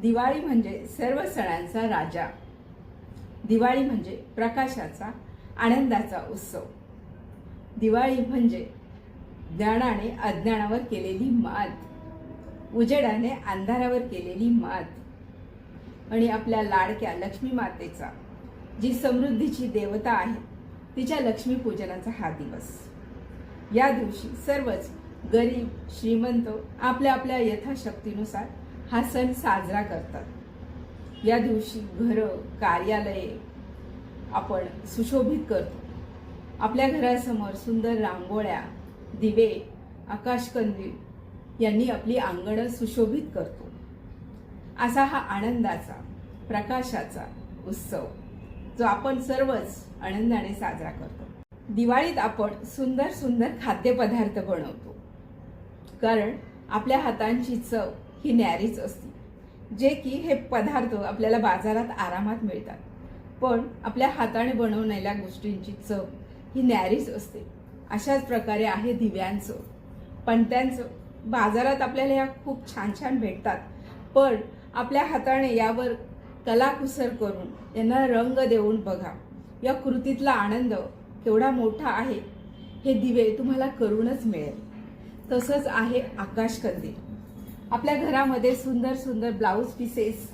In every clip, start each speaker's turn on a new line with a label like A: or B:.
A: दिवाळी म्हणजे सर्व सणांचा राजा. दिवाळी म्हणजे प्रकाशाचा आनंदाचा उत्सव. दिवाळी म्हणजे ज्ञानाने अज्ञानावर केलेली मात. उजेडाने अंधारावर केलेली मात. आणि आपल्या लाडक्या लक्ष्मी मातेचा जी समृद्धीची देवता आहे तिच्या लक्ष्मीपूजनाचा हा दिवस. या दिवशी सर्वच गरीब श्रीमंत आपल्या आपल्या यथाशक्तीनुसार हा सण साजरा करतात. या दिवशी घरं कार्यालये आपण सुशोभित करतो. आपल्या घरासमोर सुंदर रांगोळ्या दिवे आकाशकंदील यांनी आपली अंगणं सुशोभित करतो. असा हा आनंदाचा प्रकाशाचा उत्सव जो आपण सर्वच आनंदाने साजरा करतो. दिवाळीत आपण सुंदर सुंदर खाद्यपदार्थ बनवतो. कारण आपल्या हातांची चव ही न्यारीच असते जे की हे पदार्थ आपल्याला बाजारात आरामात मिळतात. पण आपल्या हाताने बनवलेल्या गोष्टींची चव ही न्यारीच असते. अशाच प्रकारे आहे दिव्यांचं पणत्यांचं बाजारात आपल्याला या खूप छान छान भेटतात. पण आपल्या हाताने यावर कलाकुसर करून यांना रंग देऊन बघा. या कृतीतला आनंद केवढा मोठा आहे. हे दिवे तुम्हाला करूनच मिळेल. तसंच आहे आकाशकंदील. आपल्या घरामध्ये सुंदर सुंदर ब्लाऊज पीसेस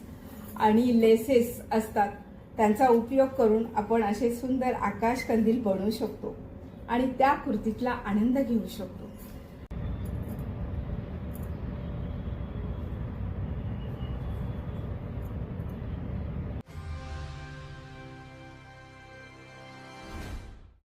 A: आणि लेसेस असतात. त्यांचा उपयोग करून आपण असे सुंदर आकाशकंदील बनवू शकतो आणि त्या कृतीतला आनंद घेऊ शकतो.